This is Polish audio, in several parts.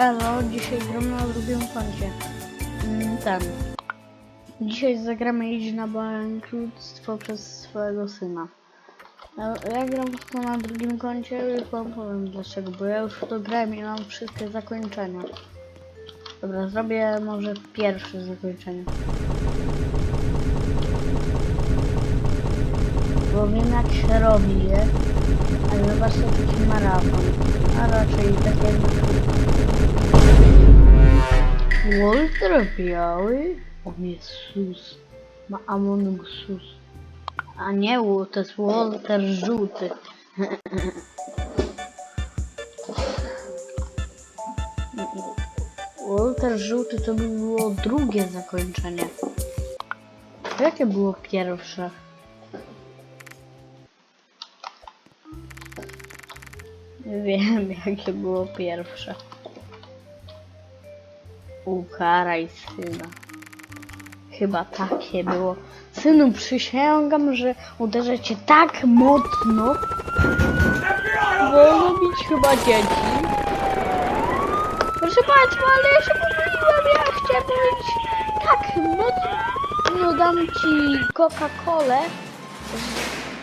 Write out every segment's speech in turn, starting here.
Elo, dzisiaj gramy na drugim koncie. Mm, Ten. Dzisiaj zagramy iść na bankructwo przez swojego syna. Ja, ja gram to na drugim koncie i wam powiem dlaczego, bo ja już to grałem i mam wszystkie zakończenia. Dobra, zrobię może pierwsze zakończenie. Bo wiem jak się robi je, ale zobaczcie taki maraton. A raczej takie Walter biały? O Jezus. Ma Among Us. A nie, to jest Walter żółty. Walter żółty to by było drugie zakończenie. Jakie było pierwsze? Wiem, jakie było pierwsze. Ukaraj syna. Chyba takie było. Synu, przysięgam, że uderzę cię tak mocno. Wolno bić chyba dzieci. Proszę państwa, ale ja się pomyliłem. Ja chciałem powiedzieć tak mocno dam ci Coca-Colę,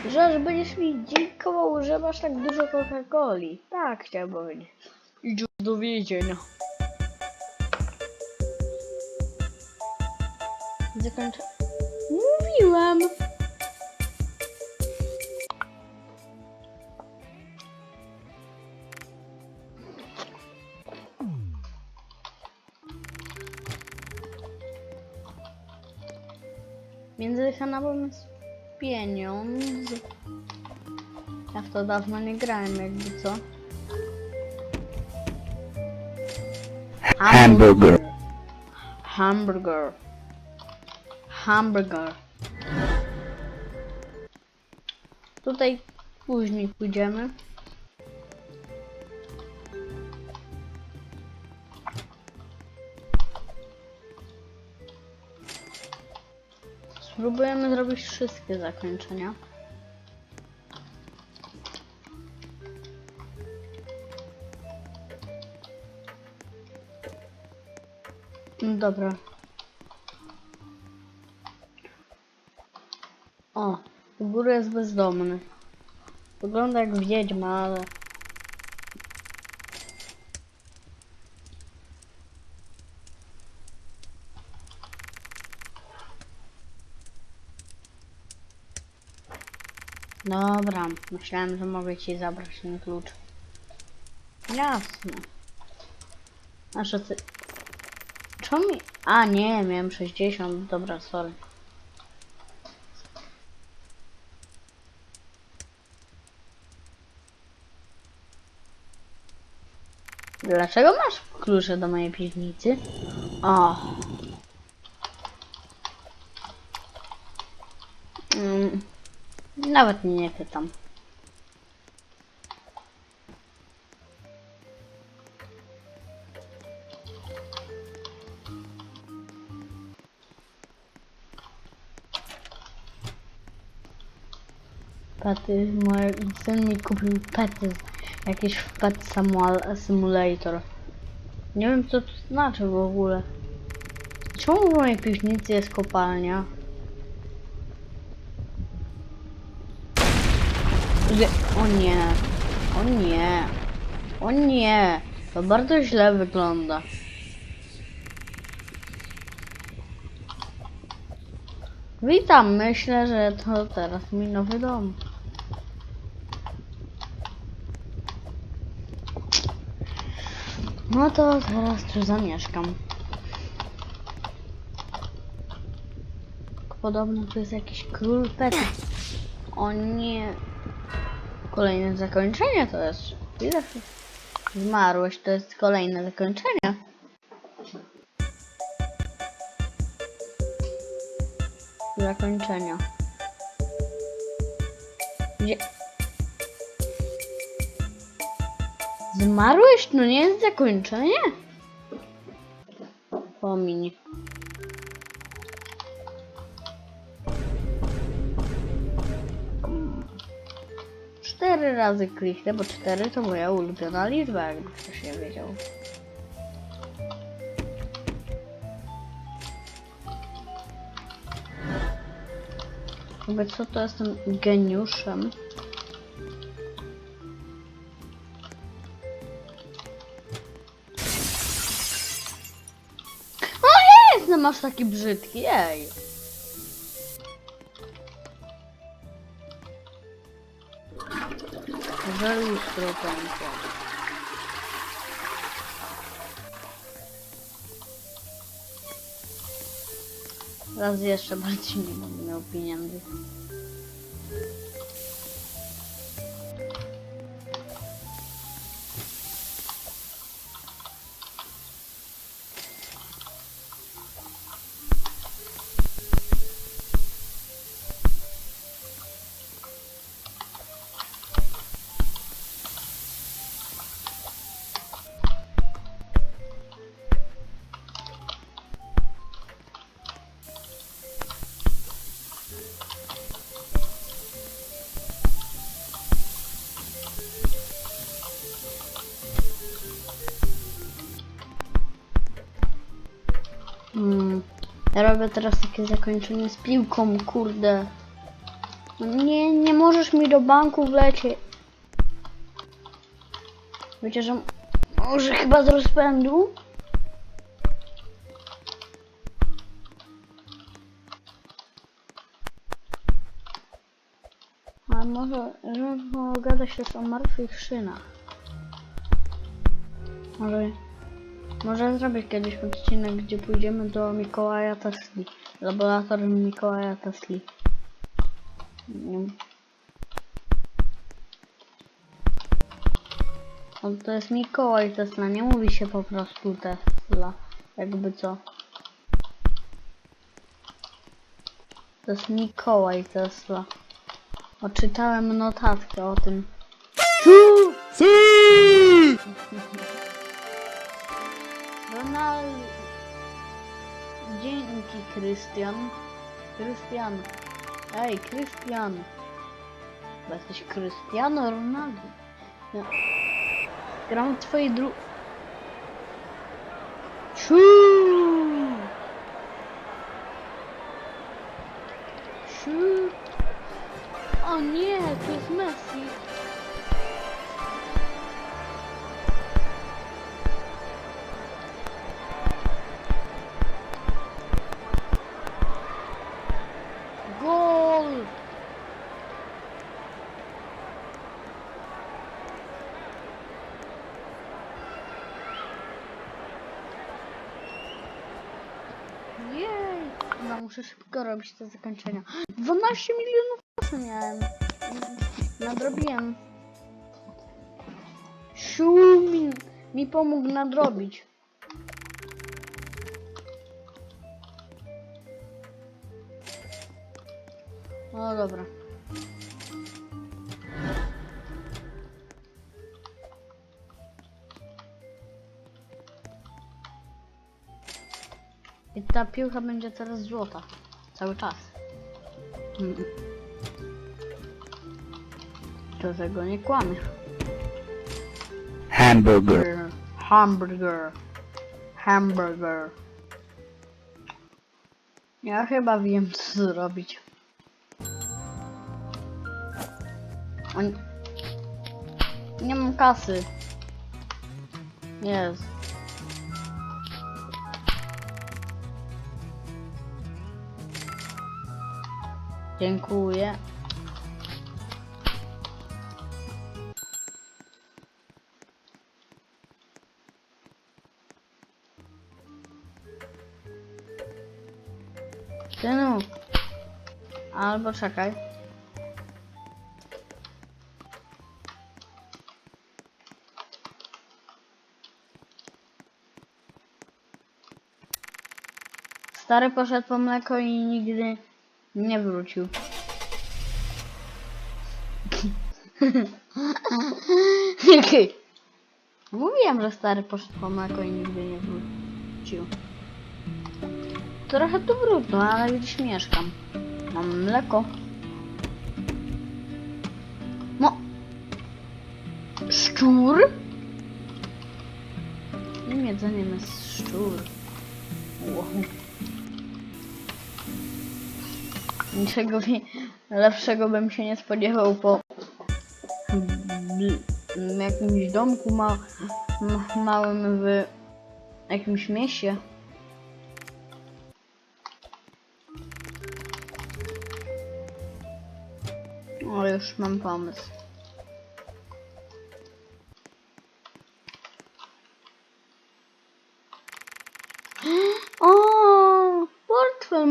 że że będziesz mi dziękował, że masz tak dużo Coca-Coli. Tak chciałem powiedzieć. Idź do więzienia. Zakończę. Mówiłem! Między kanałami jest pieniądz. Ja w to dawno nie grałem, jakby co. Hamburger. Hamburger. Hamburger. Tutaj później pójdziemy. Spróbujemy zrobić wszystkie zakończenia. Dobra. Góry jest bezdomny. Wygląda jak wiedźma, ale... Dobra, myślałem, że mogę ci zabrać ten klucz. Jasne. Że ty... Czemu mi... A nie, miałem 60, dobra, sorry. Dlaczego masz klucze do mojej piwnicy? O. Mm, nawet nie pytam. Pety, mój syn mi kupił pety, jakiś pet Simulator. Nie wiem co to znaczy w ogóle. Czemu w mojej piwnicy jest kopalnia? O nie, o nie, o nie, to bardzo źle wygląda. Witam, myślę, że to teraz mój nowy dom. No to teraz tu zamieszkam. Podobno tu jest jakiś król petów. O nie. Kolejne zakończenie to jest. Zmarłeś? To jest kolejne zakończenie. Zakończenia. Gdzie? Zmarłeś? No nie jest zakończenie? Pomiń. Cztery razy kliknę, bo cztery to moja ulubiona liczba, jakby ktoś nie wiedział. Jakby co, to jestem geniuszem. No masz taki brzydki, jej. Że lustro pękło. Raz jeszcze bardziej nie będę miał pieniędzy. Ja robię teraz takie zakończenie z piłką, kurde. Nie, nie możesz mi do banku wlecieć. Wiecie, że może chyba z rozpędu? A może, żeby pogadać też o martwych szynach. Może może zrobić kiedyś odcinek, gdzie pójdziemy do Mikołaja Tesli. Laboratorium Mikołaja Tesli. Nie wiem. O, to jest Mikołaj Tesla, nie mówi się po prostu Tesla. Jakby co. To jest Mikołaj Tesla. Oczytałem notatkę o tym. Ronald... Dzięki, Krystian. Krystian. Ej, Krystian. Bo jesteś Krystiano Ronaldo. Ja. Gram twojej dru... Ciu! Ciu! O nie, to jest Messi. Muszę szybko robić te zakończenia. 12 milionów kasy miałem. Nadrobiłem. Siu mi, mi pomógł nadrobić. No dobra. Ta piłka będzie teraz złota. Cały czas. Mm. Do tego nie kłamiesz. hamburger, Hamburger. Hamburger. Ja chyba wiem co zrobić. On... Nie mam kasy. Jest. Dziękuję. Synu. Albo czekaj. Stary poszedł po mleko i nigdy nie wrócił. Mówiłem, że stary poszedł po mleko i nigdy nie wrócił. Trochę tu brudno, ale gdzieś mieszkam. Mam mleko. No. Szczur? Tym jedzeniem jest szczur. Wow. Niczego lepszego bym się nie spodziewał po jakimś domku ma, małym w jakimś mieście. O, już mam pomysł.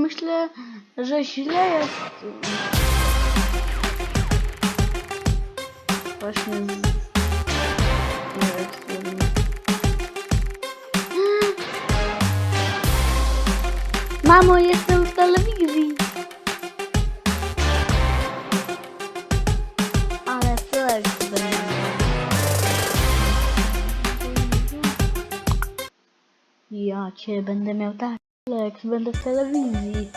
Myślę, że źle jest. Właśnie z... Mamo, jestem w telewizji. Ale flex będzie. Ja cię będę miał tak, flex, będę w telewizji.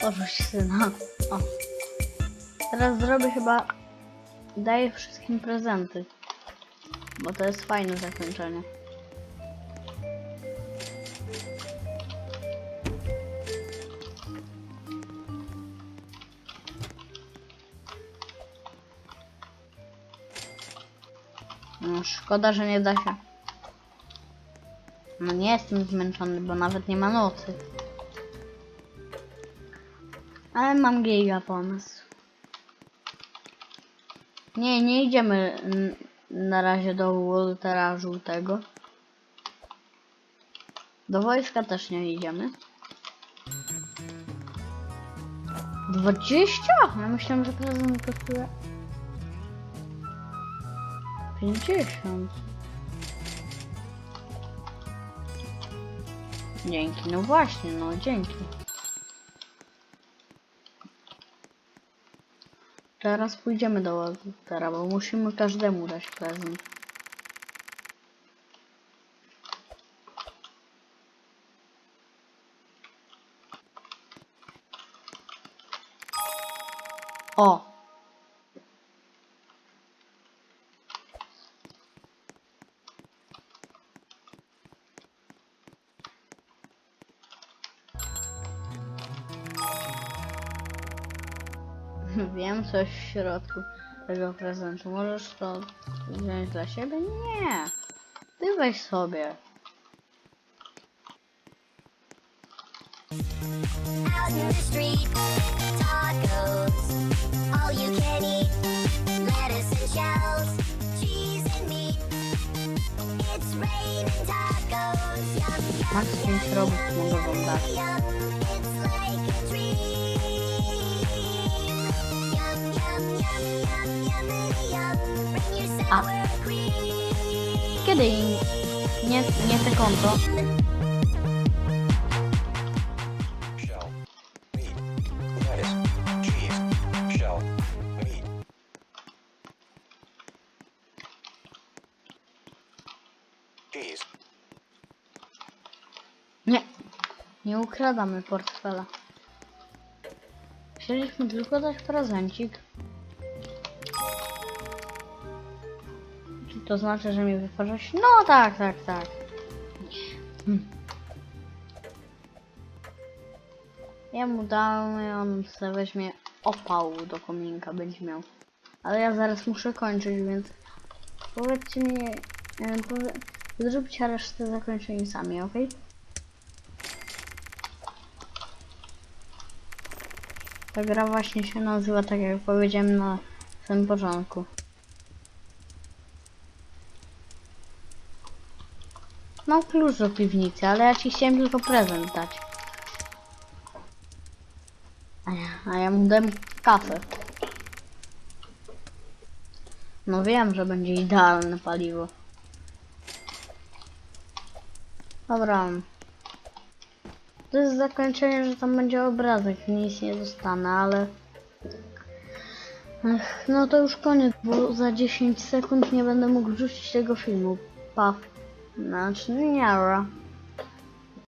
Porzuć syna. O. Teraz zrobię chyba... Daję wszystkim prezenty. Bo to jest fajne zakończenie. Szkoda, że nie da się. No nie jestem zmęczony, bo nawet nie ma nocy. Ale mam giga pomysł. Nie, nie idziemy na razie do Woltera żółtego. Do wojska też nie idziemy. 20? Ja myślałem, że prezent kosztuje 50. Dzięki, no właśnie, no dzięki. Teraz pójdziemy do Woltera, bo musimy każdemu dać prezent. Wiem coś w środku tego prezentu. Możesz to wziąć dla siebie? Nie. Ty weź sobie. Out in the street, tacos, all you can eat. Lettuce and shells, cheese and meat. It's raining tacos, yum, Max 5 robów mogę wam dać. yum, it's like a dream. A. Kiedy im... Nie, nie te konto. Nie. Nie ukradamy portfela. Chcieliśmy tylko dać prezencik. To znaczy, że mi wyparzyłeś? No tak, tak, tak. Hmm. Ja mu dam i on sobie weźmie opał do kominka, będzie miał. Ale ja zaraz muszę kończyć, więc powiedzcie mi, powie, zróbcie resztę zakończeń sami, ok? Ta gra właśnie się nazywa tak jak powiedziałem na samym początku. Mam klucz do piwnicy, ale ja ci chciałem tylko prezent dać. A ja, a ja mu dam kafę. No wiem, że będzie idealne paliwo. Dobra. To jest zakończenie, że tam będzie obrazek, nic nie dostanę, ale... Ech, no to już koniec, bo za 10 sekund nie będę mógł wrzucić tego filmu. Pa. Znaczy, nie,